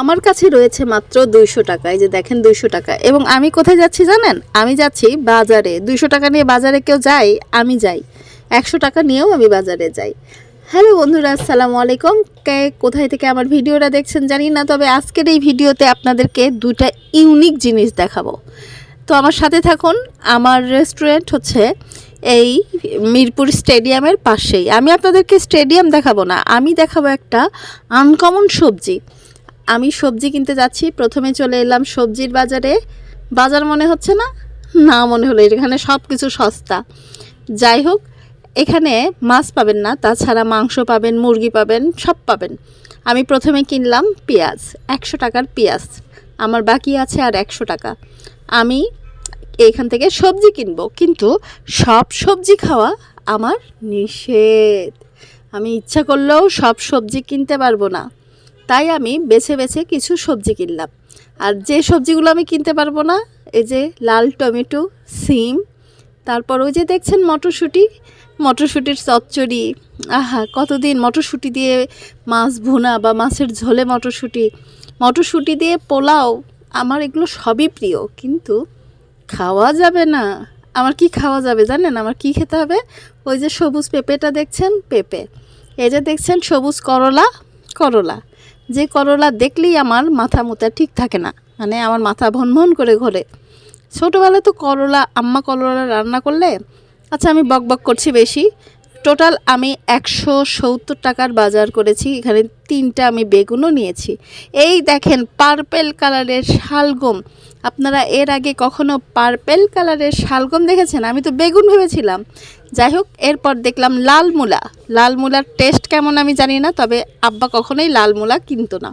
আমার কাছে রয়েছে মাত্র দুইশো টাকা। এই যে দেখেন দুইশো টাকা। এবং আমি কোথায় যাচ্ছি জানেন? আমি যাচ্ছি বাজারে। দুইশো টাকা নিয়ে বাজারে কেউ যায়? আমি যাই। একশো টাকা নিয়েও আমি বাজারে যাই। হ্যালো বন্ধুরা, আসসালামু আলাইকুম। কে কোথায় থেকে আমার ভিডিওটা দেখছেন জানি না, তবে আজকের এই ভিডিওতে আপনাদেরকে দুটা ইউনিক জিনিস দেখাবো। তো আমার সাথে থাকুন, আমার রেস্টুরেন্ট হচ্ছে এই মিরপুর স্টেডিয়ামের পাশেই। আমি আপনাদেরকে স্টেডিয়াম দেখাবো না, আমি দেখাবো একটা আনকমন সবজি। আমি সবজি কিনতে যাচ্ছি, প্রথমে চলে এলাম সবজির বাজারে। বাজার মনে হচ্ছে না? না মনে হলো, এখানে সব কিছু সস্তা। যাই হোক, এখানে মাছ পাবেন না, তাছাড়া মাংস পাবেন, মুরগি পাবেন, সব পাবেন। আমি প্রথমে কিনলাম পেঁয়াজ, একশো টাকার পেঁয়াজ। আমার বাকি আছে আর একশো টাকা। আমি এইখান থেকে সবজি কিনবো, কিন্তু সব সবজি খাওয়া আমার নিষেধ। আমি ইচ্ছা করলেও সব সবজি কিনতে পারব না। তাই আমি বেছে বেছে কিছু সবজি কিনলাম। আর যে সবজিগুলো আমি কিনতে পারব না, এই যে লাল টমেটো, সিম, তারপর ওই যে দেখছেন মটরশুঁটি, মটরশুঁটির চচ্চড়ি, আহা, কতদিন মটরশুঁটি দিয়ে মাছ ভুনা বা মাছের ঝোলে মটরশুঁটি। মটরশুঁটি দিয়ে পোলাও, আমার এগুলো সবই প্রিয়, কিন্তু খাওয়া যাবে না। আমার কি খাওয়া যাবে জানেন? আমার কি খেতে হবে? ওই যে সবুজ পেঁপেটা দেখছেন? পেঁপে। এই যে দেখছেন সবুজ করলা করলা। যে করলা দেখলেই আমার মাথা মুথা ঠিক থাকে না। মানে আমার মাথা ভনভন করে ঘোরে। ছোটোবেলায় তো করলা, আম্মা করলা রান্না করলে আচ্ছা আমি বক বক করছি বেশি। টোটাল আমি একশো সত্তর টাকার বাজার করেছি, এখানে তিনটা আমি বেগুনও নিয়েছি। এই দেখেন পার্পেল কালারের শালগম। আপনারা এর আগে কখনো পার্পেল কালারের শালগম দেখেছেন? আমি তো বেগুন ভেবেছিলাম। যাই হোক এরপর দেখলাম লাল মূলা। লাল মূলার টেস্ট কেমন আমি জানি না, তবে আব্বা কখনোই লাল মূলা কিনতো না।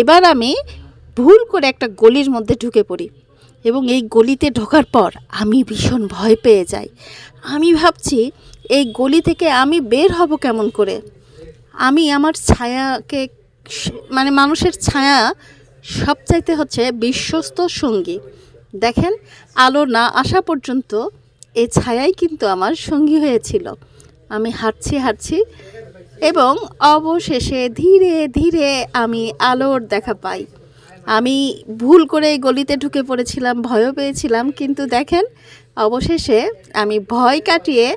এবার আমি ভুল করে একটা গলির মধ্যে ঢুকে পড়ি এবং এই গলিতে ঢোকার পর আমি ভীষণ ভয় পেয়ে যাই। আমি ভাবছি, এই গলি থেকে আমি বের হব কেমন করে? আমি আমার ছায়াকে মানে মানুষের ছায়া সবচাইতে হচ্ছে বিশ্বস্ত সঙ্গী। দেখেন, আলো না আসা পর্যন্ত এই ছায়াই কিন্তু আমার সঙ্গী হয়েছিল। আমি হাঁটছি হাঁটছি এবং অবশেষে ধীরে ধীরে আমি আলোর দেখা পাই। আমি ভুল করে গলিতে ঢুকে পড়েছিলাম, ভয়ও পেয়েছিলাম, কিন্তু দেখেন, অবশেষে আমি ভয় কাটিয়ে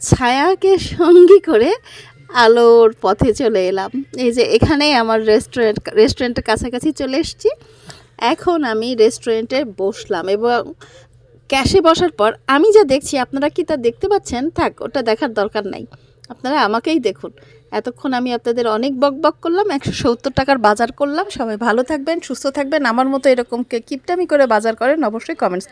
ছায়াকে সঙ্গী করে আলোর পথে চলে এলাম। এই যে এখানেই আমার রেস্টুরেন্ট রেস্টুরেন্টের কাছাকাছি চলে এসেছি। এখন আমি রেস্টুরেন্টে বসলাম এবং ক্যাশে বসার পর আমি যা দেখছি, আপনারা কি তা দেখতে পাচ্ছেন? থাক, ওটা দেখার দরকার নাই। আপনারা আমাকেই দেখুন। এতক্ষণ আমি আপনাদের অনেক বক বক করলাম, একশো সত্তর টাকার বাজার করলাম। সবাই ভালো থাকবেন, সুস্থ থাকবেন। আমার মতো এরকম কিপটামি করে বাজার করেন, অবশ্যই কমেন্টস